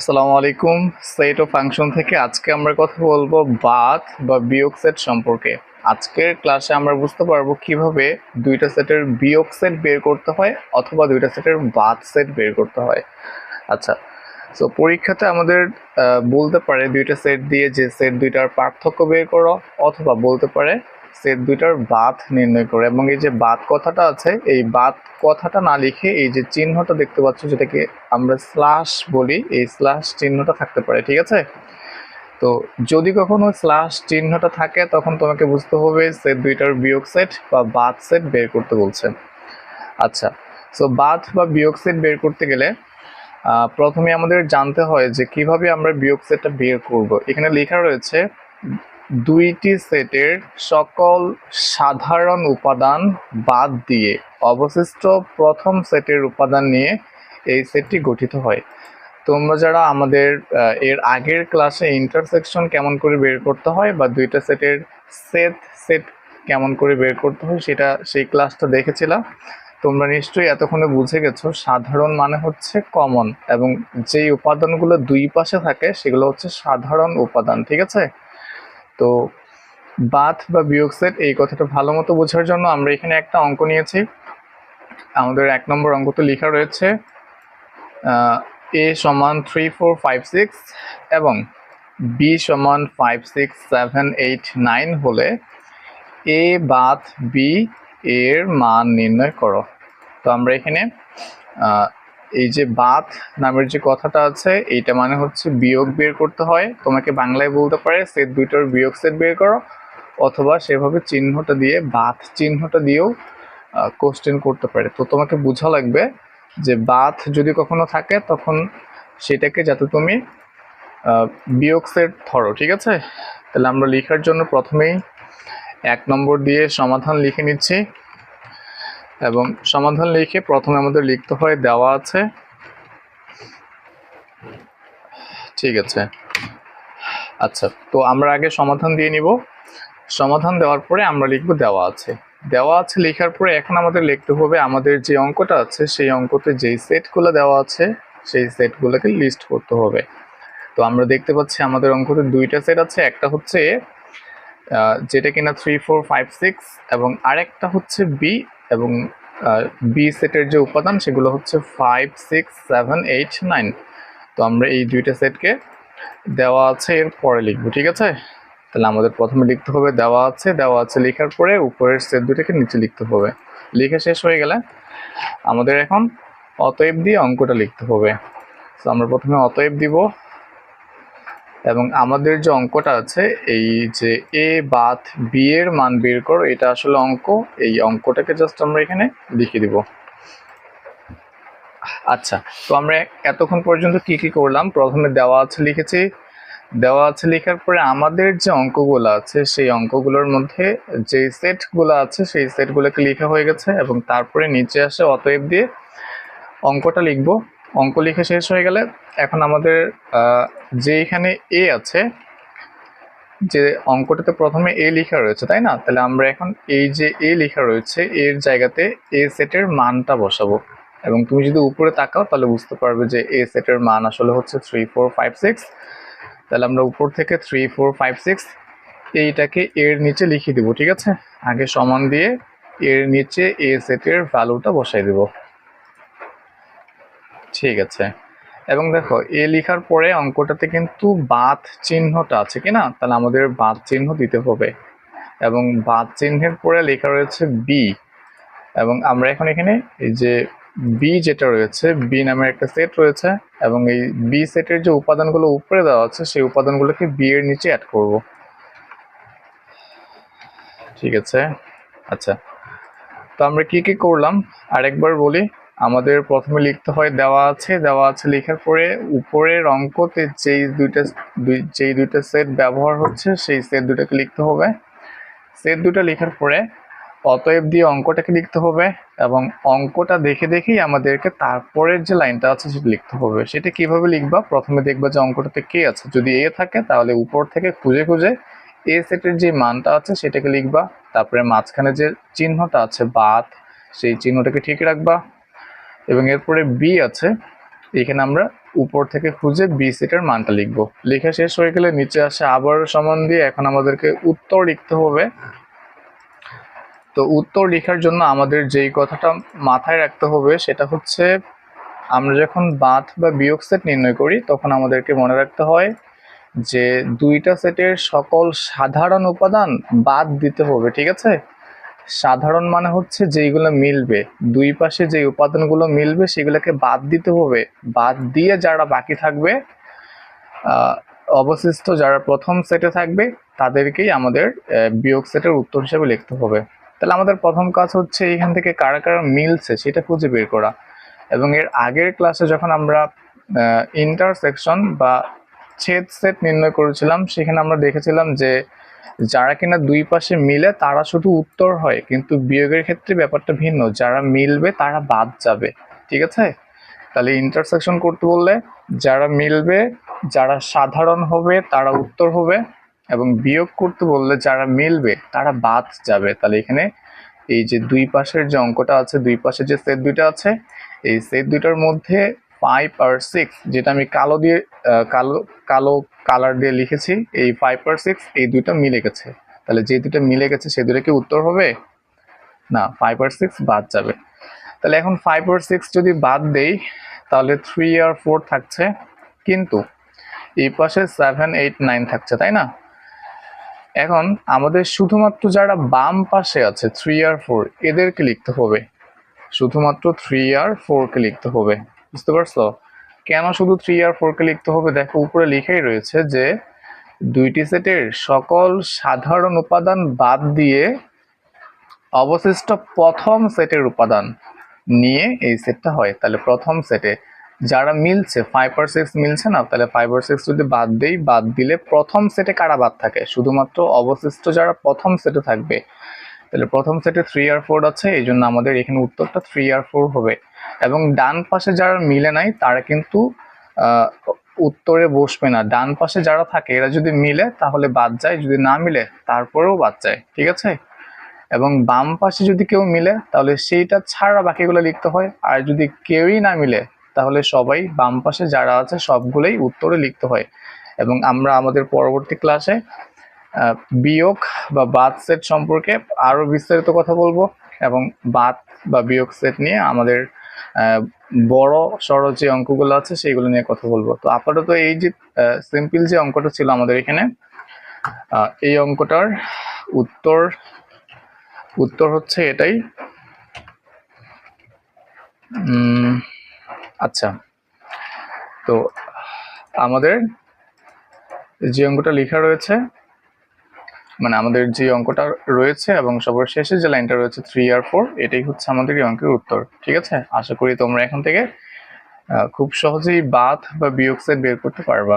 আসসালামু আলাইকুম। সেট ও ফাংশন থেকে আজকে আমরা কথা বলব বাথ বা বিয়োগ সেট সম্পর্কে। আজকের ক্লাসে আমরা বুঝতে পারব কীভাবে দুইটা সেটের বিয়োগ সেট বের করতে হয় অথবা দুইটা সেটের বাথ সেট বের করতে হয়। আচ্ছা তো পরীক্ষাতে আমাদের বলতে পারে দুইটা সেট দিয়ে যে সেট দুইটার পার্থক্য বের করো অথবা বলতে পারে সেট দুইটার বাথ নির্ণয় করে এবং এই যে বাথ কথাটা আছে, এই বাথ কথাটা না লিখে এই যে চিহ্নটা দেখতে পাচ্ছ যেটাকে আমরা স্ল্যাশ বলি, এই স্ল্যাশ চিহ্নটা থাকতে পারে, ঠিক আছে? তো যদি কখনো স্ল্যাশ চিহ্নটা থাকে, তখন তোমাকে বুঝতে হবে সে দুইটার বিয়োগ সেট বা বাথ সেট বের করতে বলছে। আচ্ছা সো বাথ বা বিয়োগ সেট বের করতে গেলে প্রথমে আমাদের জানতে হয় যে কীভাবে আমরা বিয়োগ সেটটা বের করব। এখানে লেখা রয়েছে দুইটি সেটের সকল সাধারণ উপাদান বাদ দিয়ে অবশিষ্ট প্রথম সেটের উপাদান নিয়ে এই সেটটি গঠিত হয়। তোমরা যারা আমাদের এর আগের ক্লাসে ইন্টারসেকশন কেমন করে বের করতে হয় বা দুইটা সেটের সেট সেট কেমন করে বের করতে হয় সেটা সেই ক্লাসটা দেখেছিলাম। তোমরা নিশ্চয়ই এতক্ষণে বুঝে গেছো, সাধারণ মানে হচ্ছে কমন এবং যেই উপাদানগুলো দুই পাশে থাকে সেগুলো হচ্ছে সাধারণ উপাদান, ঠিক আছে? তো বাথ বা বিয়োগ সেট, এই কথাটা ভালো মতো বোঝার জন্য আমরা এখানে একটা অঙ্ক নিয়েছি। আমাদের এক নম্বর অঙ্ক তো লেখা রয়েছে এ সমান থ্রি ফোর ফাইভ সিক্স এবং বি সমান five six seven eight nine হলে এ বাথ বি এর মান নির্ণয় করো। তো আমরা এখানে এই যে বাথ নামের যে কথাটা আছে, এইটা মানে হচ্ছে বিয়োগ বের করতে হয়। তোমাকে বাংলায় বলতে পারে সেট দুইটার বিয়োগ সেট বের করো, অথবা সেভাবে চিহ্নটা দিয়ে বাথ চিহ্নটা দিয়েও কোশ্চেন করতে পারে। তো তোমাকে বোঝা লাগবে যে বাথ যদি কখনো থাকে, তখন সেটাকে যাতে তুমি বিয়োগ সেট ধরো, ঠিক আছে? তাহলে আমরা লেখার জন্য প্রথমেই এক নম্বর দিয়ে সমাধান লিখে নিচ্ছি। এবং সমাধান লিখে প্রথমে আমাদের লিখতে হয়, দেওয়া আছে। ঠিক আছে। আচ্ছা তো আমরা আগে সমাধান দিয়ে নিব। সমাধান দেওয়ার পরে আমরা লিখব দেওয়া আছে। দেওয়া আছে লেখার পরে এখন আমাদের লিখতে হবে আমাদের যে অঙ্কটা আছে, সেই অঙ্কতে যেই সেটগুলো দেওয়া আছে, সেই সেটগুলোকে লিস্ট করতে হবে। তো আমরা দেখতে পাচ্ছি আমাদের অঙ্কতে দুইটা সেট আছে, একটা হচ্ছে যেটা কিনা থ্রি ফোর ফাইভ সিক্স এবং আরেকটা হচ্ছে বি এবং বি সেটের যে উপাদান সেগুলো হচ্ছে five six seven eight nine তো আমরা এই দুইটা সেটকে দেওয়া আছে এর পরে লিখব, ঠিক আছে? তাহলে আমাদের প্রথমে লিখতে হবে দেওয়া আছে দেওয়া আছে লেখার পরে উপরের সেট দুটাকে নিচে লিখতে হবে। লিখে শেষ হয়ে গেলে আমাদের এখন অতএব দিয়ে অঙ্কটা লিখতে হবে। তো আমরা প্রথমে অতএব দিব এবং আমাদের যে অঙ্কটা আছে, এই যে এ বাথ বি এর মান বের করো, এটা আসলে অঙ্ক। এই অঙ্কটাকে জাস্ট আমরা এখানে লিখে দিব। আচ্ছা তো আমরা এতক্ষণ পর্যন্ত কি কি করলাম? প্রথমে দেওয়া আছে লিখেছি। দেওয়া আছে লেখার পরে আমাদের যে অঙ্কগুলো আছে, সেই অঙ্কগুলোর মধ্যে যে সেটগুলো আছে, সেই সেটগুলোকে লেখা হয়ে গেছে এবং তারপরে নিচে আসে অতএব দিয়ে অঙ্কটা লিখব। অঙ্ক লিখে শেষ হয়ে গেলে এখন আমাদের যে এখানে এ আছে, যে অঙ্কটাতে প্রথমে এ লেখা রয়েছে, তাই না? তাহলে আমরা এখন এই যে এ লেখা রয়েছে, এর জায়গাতে এ সেটের মানটা বসাবো। এবং তুমি যদি উপরে তাকাও, তাহলে বুঝতে পারবে যে এ সেটের মান আসলে হচ্ছে থ্রি ফোর ফাইভ সিক্স তাহলে আমরা উপর থেকে থ্রি ফোর ফাইভ সিক্স এইটাকে এর নিচে লিখে দিব, ঠিক আছে? আগে সমান দিয়ে এর নিচে এ সেটের ভ্যালুটা বসাই দেব। ঠিক আছে। এবং দেখো, এ লেখার পরে অঙ্কটাতে কিন্তু বাত চিহ্নটা আছে কি না? তাহলে আমাদের বাত চিহ্ন দিতে হবে। এবং বাত চিহ্নের পরে লেখা রয়েছে বি এবং আমরা এখন এখানে এই যে বি যেটা রয়েছে বি নামের একটা সেট রয়েছে এবং এই বি সেটের যে উপাদানগুলো উপরে দেওয়া আছে, সেই উপাদানগুলোকে বি এর নিচে অ্যাড করব। ঠিক আছে? আচ্ছা। তো আমরা কি কি করলাম? আরেকবার বলি আমাদের প্রথমে লিখতে হয়, দেওয়া আছে দেওয়া আছে লেখার পরে উপরের অঙ্কতে যেই দুইটা, দুই- যেই দুইটা সেট ব্যবহার হচ্ছে, সেই সেট দুটাকে লিখতে হবে। সেট দুটো লেখার পরে অতএব দিয়ে অঙ্কটাকে লিখতে হবে এবং অঙ্কটা দেখে দেখেই আমাদেরকে তারপরের যে লাইনটা আছে সেটা লিখতে হবে। সেটা কীভাবে লিখবা? প্রথমে দেখবা যে অঙ্কটাতে কে আছে। যদি এ থাকে, তাহলে উপর থেকে খুঁজে খুঁজে এ সেটের যে মানটা আছে সেটাকে লিখবা। তারপরে মাঝখানে যে চিহ্নটা আছে বাদ সেই চিহ্নটাকে ঠিক রাখবা। এবং এরপরে বি আছে। এখানে আমরা উপর থেকে খুঁজে বি সেটের মানটা লিখব। লেখা শেষ হয়ে গেলে নিচে আসে আবার সমান দিয়ে এখন আমাদেরকে উত্তর লিখতে হবে। তো উত্তর লেখার জন্য আমাদের যেই কথাটা মাথায় রাখতে হবে সেটা হচ্ছে, আমরা যখন বাদ বা বিয়োগ সেট নির্ণয় করি, তখন আমাদেরকে মনে রাখতে হয় যে দুইটা সেটের সকল সাধারণ উপাদান বাদ দিতে হবে, ঠিক আছে? সাধারণ মানে হচ্ছে যেইগুলো মিলবে, দুই পাশে যে উপাদানগুলো মিলবে সেগুলোকে বাদ দিতে হবে। বাদ দিয়ে যারা বাকি থাকবে অবশিষ্ট যারা প্রথম সেটে থাকবে, তাদেরকেই আমাদের বিয়োগ সেটের উত্তর হিসেবে লিখতে হবে। তাহলে আমাদের প্রথম কাজ হচ্ছে এখান থেকে কারা কারা মিলছে সেটা খুঁজে বের করা। এবং এর আগের ক্লাসে যখন আমরা ইন্টারসেকশন বা ছেদ সেট নির্ণয় করেছিলাম, সেখানে আমরা দেখেছিলাম যে যারা কিনা দুই পাশে মিলে, তারা শুধু উত্তর হয়, কিন্তু বিয়োগের ক্ষেত্রে ব্যাপারটা ভিন্ন। যারা মিলবে, তারা বাদ যাবে। ঠিক আছে? তাহলে ইন্টারসেকশন করতে বললে, যারা মিলবে, যারা সাধারণ হবে, তারা উত্তর হবে, এবং বিয়োগ করতে বললে, যারা মিলবে, তারা বাদ যাবে। তাহলে এখানে এই যে দুই পাশের যে অঙ্কটা আছে, দুই পাশে যে সেট দুইটা আছে, এই সেট দুইটার মধ্যে ফাইভ আর সিক্স যেটা আমি কালো দিয়ে কালো কালো কালার দিয়ে লিখেছি, এই ফাইভ আর সিক্স এই দুটো মিলে গেছে। তাহলে যে দুটো মিলে গেছে, সে দুটো কি উত্তর হবে? না ফাইভ আর সিক্স বাদ যাবে। তাহলে এখন ফাইভ আর সিক্স যদি বাদ দেই, তাহলে থ্রি আর ফোর থাকছে, কিন্তু এই পাশে সেভেন এইট নাইন থাকছে, তাই না? এখন আমাদের শুধুমাত্র যারা বাম পাশে আছে থ্রি আর ফোর এদেরকে লিখতে হবে। শুধুমাত্র থ্রি আর ফোরকে লিখতে হবে। বুঝতে পারছ? কেন শুধু থ্রি আর ফোরকে লিখতে হবে? দেখো, উপরে লেখাই রয়েছে যে দুইটি সেটের সকল সাধারণ উপাদান বাদ দিয়ে অবশিষ্ট প্রথম সেটের উপাদান নিয়ে এই সেটটা হয়। তাহলে প্রথম সেটে যারা মিলছে ফাইভ আর সিক্স মিলছে না, তাহলে ফাইভ আর সিক্স যদি বাদ দেই, বাদ দিলে প্রথম সেটে কারা বাদ থাকে? শুধুমাত্র অবশিষ্ট যারা প্রথম সেটে থাকবে তাহলে প্রথম সেটে থ্রি আর ফোর আছে, এই জন্য আমাদের এখানে উত্তরটা থ্রি আর ফোর হবে। এবং ডান পাশে যারা মিলে নাই, তারা কিন্তু উত্তরে বসবে না। ডান পাশে যারা থাকে, এরা যদি মিলে, তাহলে বাদ যায়। যদি না মিলে, তারপরেও বাদ যায়। ঠিক আছে? এবং বাম পাশে যদি কেউ মিলে, তাহলে সেইটা ছাড়া বাকিগুলো লিখতে হয়। আর যদি কেউই না মিলে, তাহলে সবাই বাম পাশে যারা আছে, সবগুলোই উত্তরে লিখতে হয়। এবং আমরা আমাদের পরবর্তী ক্লাসে বিয়োগ বা বাদ সেট সম্পর্কে আরও বিস্তারিত কথা বলব এবং বাদ বা বিয়োগ সেট নিয়ে আমাদের বড় সড় যে অঙ্কগুলো আছে সেইগুলো নিয়ে কথা বলব। তো আপাতত এই যে সিম্পল যে অঙ্কটা ছিল আমাদের এখানে এই অঙ্কটার উত্তর উত্তর হচ্ছে এটাই। আচ্ছা তো আমাদের যে অঙ্কটা লেখা রয়েছে মানে আমাদের যে অঙ্কটা রয়েছে এবং সবার শেষে যে লাইনটা রয়েছে থ্রি আর ফোর এটাই হচ্ছে আমাদের এই অঙ্কের উত্তর, ঠিক আছে? আশা করি তোমরা এখান থেকে খুব সহজেই বাদ বা বিয়োগ সেট বের করতে পারবা।